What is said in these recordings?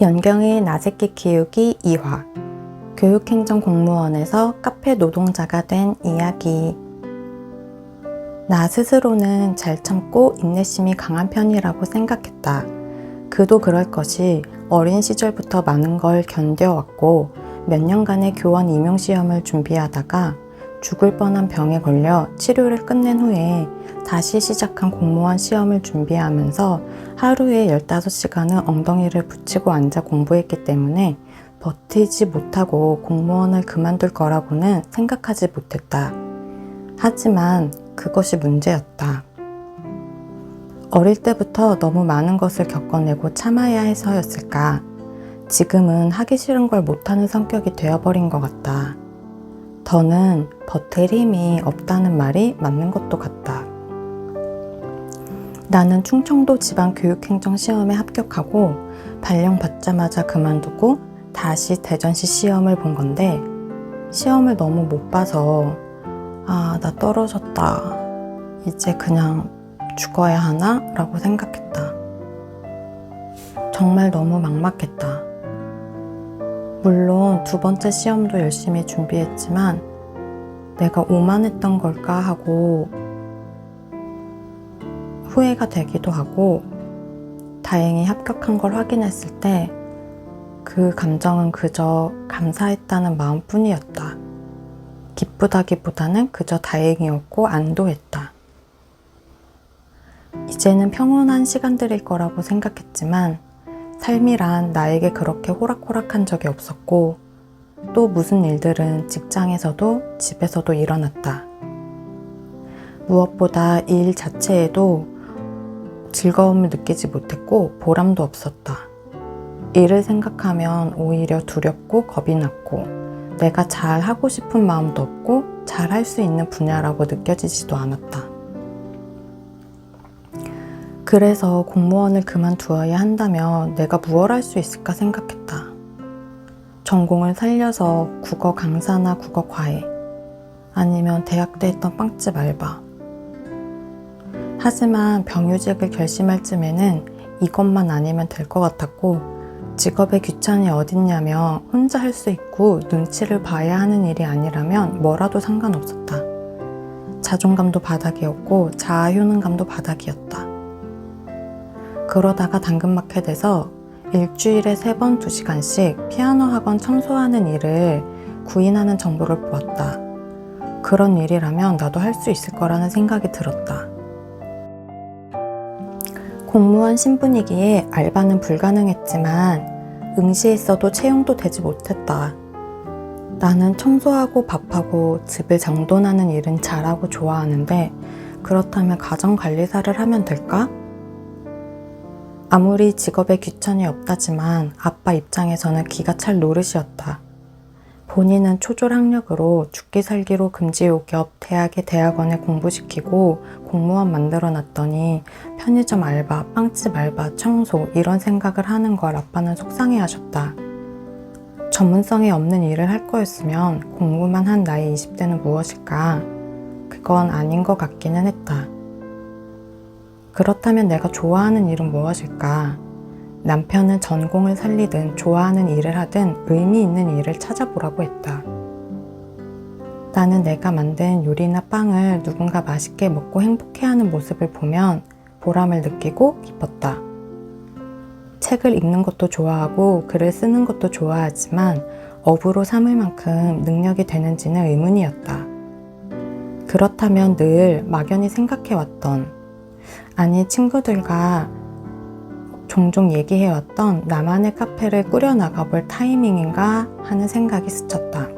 연경의 나새끼 키우기 2화 교육행정 공무원에서 카페 노동자가 된 이야기 나 스스로는 잘 참고 인내심이 강한 편이라고 생각했다. 그도 그럴 것이 어린 시절부터 많은 걸 견뎌왔고 몇 년간의 교원 임용시험을 준비하다가 죽을 뻔한 병에 걸려 치료를 끝낸 후에 다시 시작한 공무원 시험을 준비하면서 하루에 15시간은 엉덩이를 붙이고 앉아 공부했기 때문에 버티지 못하고 공무원을 그만둘 거라고는 생각하지 못했다. 하지만 그것이 문제였다. 어릴 때부터 너무 많은 것을 겪어내고 참아야 해서였을까? 지금은 하기 싫은 걸 못하는 성격이 되어버린 것 같다. 더는 버틸 힘이 없다는 말이 맞는 것도 같다. 나는 충청도 지방 교육행정 시험에 합격하고 발령 받자마자 그만두고 다시 대전시 시험을 본 건데 시험을 너무 못 봐서 아, 나 떨어졌다. 이제 그냥 죽어야 하나? 라고 생각했다. 정말 너무 막막했다. 물론 두 번째 시험도 열심히 준비했지만 내가 오만했던 걸까 하고 후회가 되기도 하고 다행히 합격한 걸 확인했을 때 그 감정은 그저 감사했다는 마음뿐이었다. 기쁘다기보다는 그저 다행이었고 안도했다. 이제는 평온한 시간들일 거라고 생각했지만 삶이란 나에게 그렇게 호락호락한 적이 없었고 또 무슨 일들은 직장에서도 집에서도 일어났다. 무엇보다 이일 자체에도 즐거움을 느끼지 못했고 보람도 없었다. 일을 생각하면 오히려 두렵고 겁이 났고 내가 잘 하고 싶은 마음도 없고 잘 할 수 있는 분야라고 느껴지지도 않았다. 그래서 공무원을 그만두어야 한다면 내가 무엇 할수 있을까 생각했다. 전공을 살려서 국어 강사나 국어 과외, 아니면 대학 때 했던 빵집 알바. 하지만 병유직을 결심할 쯤에는 이것만 아니면 될 것 같았고, 직업의 귀천이 어딨냐며 혼자 할 수 있고 눈치를 봐야 하는 일이 아니라면 뭐라도 상관없었다. 자존감도 바닥이었고 자아 효능감도 바닥이었다. 그러다가 당근마켓에서 일주일에 세 번 두 시간씩 피아노 학원 청소하는 일을 구인하는 정보를 보았다. 그런 일이라면 나도 할 수 있을 거라는 생각이 들었다. 공무원 신분이기에 알바는 불가능했지만 응시했어도 채용도 되지 못했다. 나는 청소하고 밥하고 집을 정돈하는 일은 잘하고 좋아하는데 그렇다면 가정관리사를 하면 될까? 아무리 직업에 귀천이 없다지만 아빠 입장에서는 기가 찰 노릇이었다. 본인은 초졸 학력으로 죽기 살기로 금지요 겹 대학의 대학원에 공부시키고 공무원 만들어 놨더니 편의점 알바, 빵집 알바, 청소 이런 생각을 하는 걸 아빠는 속상해 하셨다. 전문성이 없는 일을 할 거였으면 공부만 한 나이 20대는 무엇일까? 그건 아닌 것 같기는 했다. 그렇다면 내가 좋아하는 일은 무엇일까? 남편은 전공을 살리든 좋아하는 일을 하든 의미 있는 일을 찾아보라고 했다. 나는 내가 만든 요리나 빵을 누군가 맛있게 먹고 행복해하는 모습을 보면 보람을 느끼고 기뻤다. 책을 읽는 것도 좋아하고 글을 쓰는 것도 좋아하지만 업으로 삼을 만큼 능력이 되는지는 의문이었다. 그렇다면 늘 막연히 생각해왔던 아니 친구들과 종종 얘기해왔던 나만의 카페를 꾸려나가볼 타이밍인가 하는 생각이 스쳤다.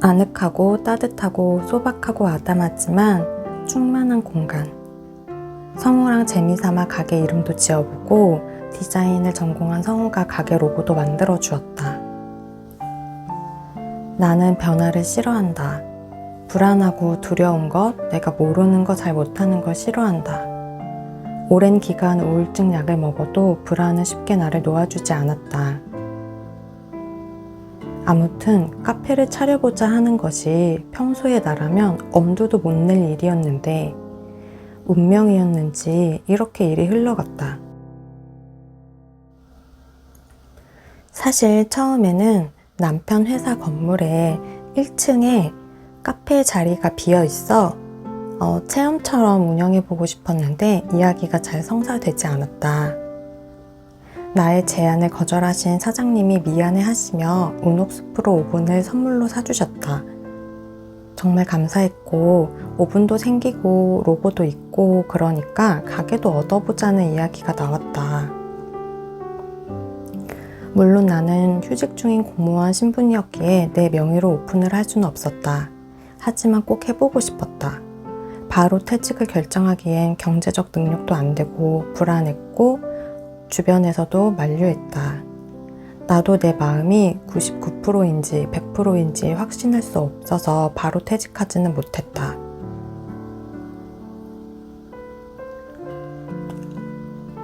아늑하고 따뜻하고 소박하고 아담하지만 충만한 공간. 성우랑 재미삼아 가게 이름도 지어보고 디자인을 전공한 성우가 가게 로고도 만들어 주었다. 나는 변화를 싫어한다. 불안하고 두려운 것, 내가 모르는 거 잘 못하는 걸 싫어한다. 오랜 기간 우울증 약을 먹어도 불안은 쉽게 나를 놓아주지 않았다. 아무튼 카페를 차려보자 하는 것이 평소의 나라면 엄두도 못 낼 일이었는데 운명이었는지 이렇게 일이 흘러갔다. 사실 처음에는 남편 회사 건물에 1층에 카페 자리가 비어 있어 어, 체험처럼 운영해보고 싶었는데 이야기가 잘 성사되지 않았다. 나의 제안을 거절하신 사장님이 미안해 하시며 우녹스프로 오븐을 선물로 사주셨다. 정말 감사했고, 오븐도 생기고, 로고도 있고, 그러니까 가게도 얻어보자는 이야기가 나왔다. 물론 나는 휴직 중인 공무원 신분이었기에 내 명의로 오픈을 할 수는 없었다. 하지만 꼭 해보고 싶었다. 바로 퇴직을 결정하기엔 경제적 능력도 안 되고 불안했고 주변에서도 만류했다. 나도 내 마음이 99%인지 100%인지 확신할 수 없어서 바로 퇴직하지는 못했다.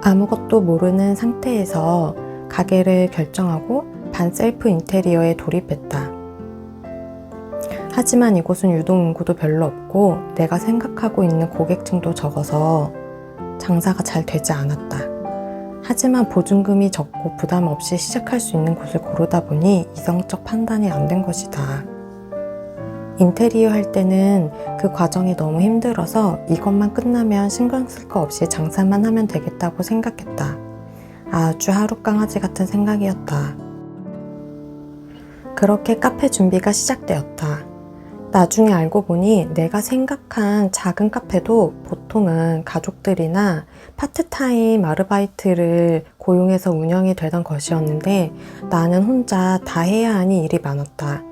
아무것도 모르는 상태에서 가게를 결정하고 반셀프 인테리어에 돌입했다. 하지만 이곳은 유동 인구도 별로 없고 내가 생각하고 있는 고객층도 적어서 장사가 잘 되지 않았다. 하지만 보증금이 적고 부담 없이 시작할 수 있는 곳을 고르다 보니 이성적 판단이 안 된 것이다. 인테리어 할 때는 그 과정이 너무 힘들어서 이것만 끝나면 신경 쓸 거 없이 장사만 하면 되겠다고 생각했다. 아주 하루 강아지 같은 생각이었다. 그렇게 카페 준비가 시작되었다. 나중에 알고 보니 내가 생각한 작은 카페도 보통은 가족들이나 파트타임 아르바이트를 고용해서 운영이 되던 것이었는데 나는 혼자 다 해야 하니 일이 많았다.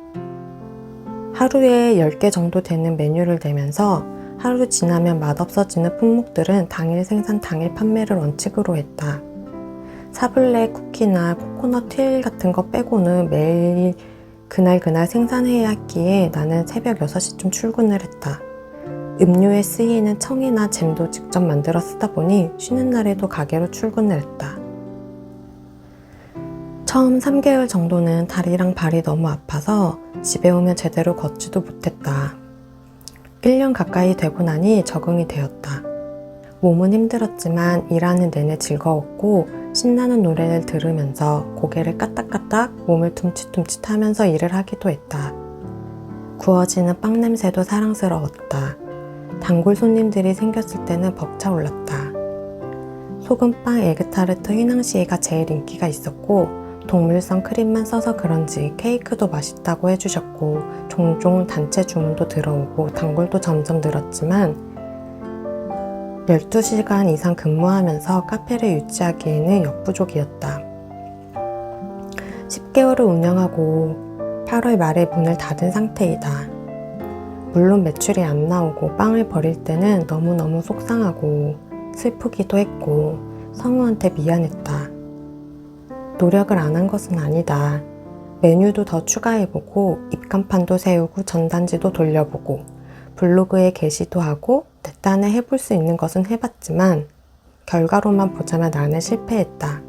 하루에 10개 정도 되는 메뉴를 내면서 하루 지나면 맛없어지는 품목들은 당일 생산 당일 판매를 원칙으로 했다. 사블레 쿠키나 코코넛 틸 같은 거 빼고는 매일 그날 그날 생산해야 했기에 나는 새벽 6시쯤 출근을 했다. 음료에 쓰이는 청이나 잼도 직접 만들어 쓰다 보니 쉬는 날에도 가게로 출근을 했다. 처음 3개월 정도는 다리랑 발이 너무 아파서 집에 오면 제대로 걷지도 못했다. 1년 가까이 되고 나니 적응이 되었다. 몸은 힘들었지만 일하는 내내 즐거웠고 신나는 노래를 들으면서 고개를 까딱까딱 몸을 tum칫tum칫 하면서 일을 하기도 했다. 구워지는 빵 냄새도 사랑스러웠다. 단골 손님들이 생겼을 때는 벅차올랐다. 소금빵 에그타르트 휘낭시에가 제일 인기가 있었고 동물성 크림만 써서 그런지 케이크도 맛있다고 해주셨고 종종 단체 주문도 들어오고 단골도 점점 늘었지만 12시간 이상 근무하면서 카페를 유지하기에는 역부족이었다. 10개월을 운영하고 8월 말에 문을 닫은 상태이다. 물론 매출이 안 나오고 빵을 버릴 때는 너무너무 속상하고 슬프기도 했고 성우한테 미안했다. 노력을 안 한 것은 아니다. 메뉴도 더 추가해보고 입간판도 세우고 전단지도 돌려보고 블로그에 게시도 하고 내 딴에 해볼 수 있는 것은 해봤지만 결과로만 보자면 나는 실패했다.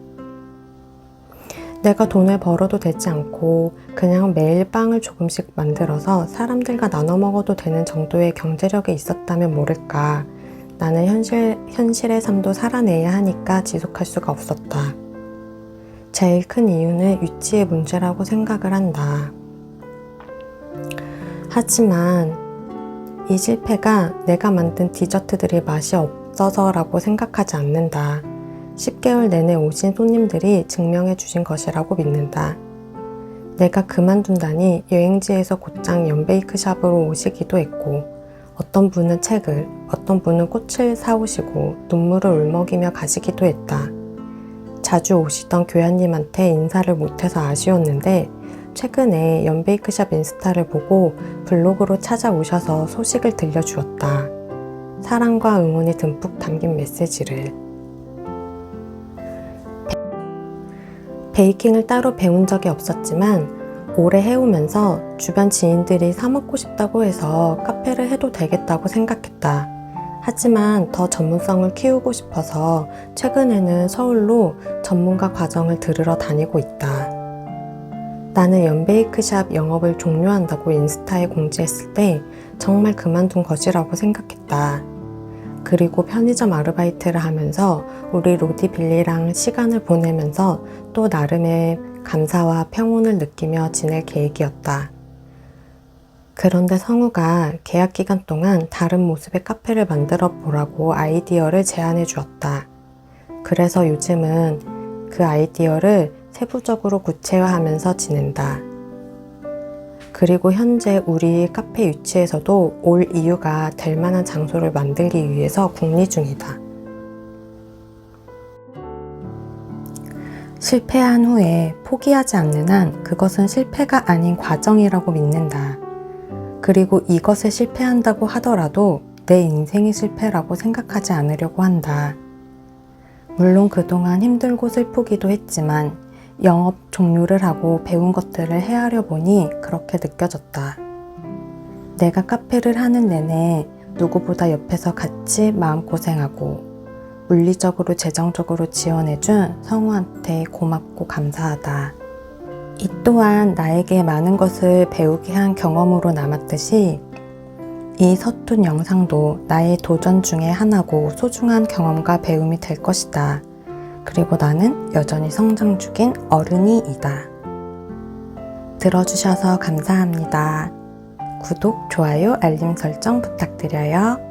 내가 돈을 벌어도 되지 않고 그냥 매일 빵을 조금씩 만들어서 사람들과 나눠 먹어도 되는 정도의 경제력이 있었다면 모를까. 나는 현실, 현실의 삶도 살아내야 하니까 지속할 수가 없었다. 제일 큰 이유는 위치의 문제라고 생각을 한다. 하지만 이 실패가 내가 만든 디저트들이 맛이 없어서라고 생각하지 않는다. 10개월 내내 오신 손님들이 증명해 주신 것이라고 믿는다. 내가 그만둔다니 여행지에서 곧장 연베이크샵으로 오시기도 했고, 어떤 분은 책을, 어떤 분은 꽃을 사오시고 눈물을 울먹이며 가시기도 했다. 자주 오시던 교환님한테 인사를 못해서 아쉬웠는데 최근에 연베이크샵 인스타를 보고 블로그로 찾아오셔서 소식을 들려주었다. 사랑과 응원이 듬뿍 담긴 메시지를. 베이킹을 따로 배운 적이 없었지만 오래 해오면서 주변 지인들이 사먹고 싶다고 해서 카페를 해도 되겠다고 생각했다. 하지만 더 전문성을 키우고 싶어서 최근에는 서울로 전문가 과정을 들으러 다니고 있다. 나는 연베이크샵 영업을 종료한다고 인스타에 공지했을 때 정말 그만둔 것이라고 생각했다. 그리고 편의점 아르바이트를 하면서 우리 로디 빌리랑 시간을 보내면서 또 나름의 감사와 평온을 느끼며 지낼 계획이었다. 그런데 성우가 계약 기간 동안 다른 모습의 카페를 만들어 보라고 아이디어를 제안해 주었다. 그래서 요즘은 그 아이디어를 세부적으로 구체화하면서 지낸다. 그리고 현재 우리 카페 유치에서도 올 이유가 될 만한 장소를 만들기 위해서 궁리 중이다. 실패한 후에 포기하지 않는 한 그것은 실패가 아닌 과정이라고 믿는다. 그리고 이것에 실패한다고 하더라도 내 인생이 실패라고 생각하지 않으려고 한다. 물론 그동안 힘들고 슬프기도 했지만 영업 종료를 하고 배운 것들을 헤아려 보니 그렇게 느껴졌다. 내가 카페를 하는 내내 누구보다 옆에서 같이 마음고생하고 물리적으로 재정적으로 지원해준 성우한테 고맙고 감사하다. 이 또한 나에게 많은 것을 배우게 한 경험으로 남았듯이 이 서툰 영상도 나의 도전 중의 하나고 소중한 경험과 배움이 될 것이다. 그리고 나는 여전히 성장 중인 어른이이다. 들어주셔서 감사합니다. 구독, 좋아요, 알림 설정 부탁드려요.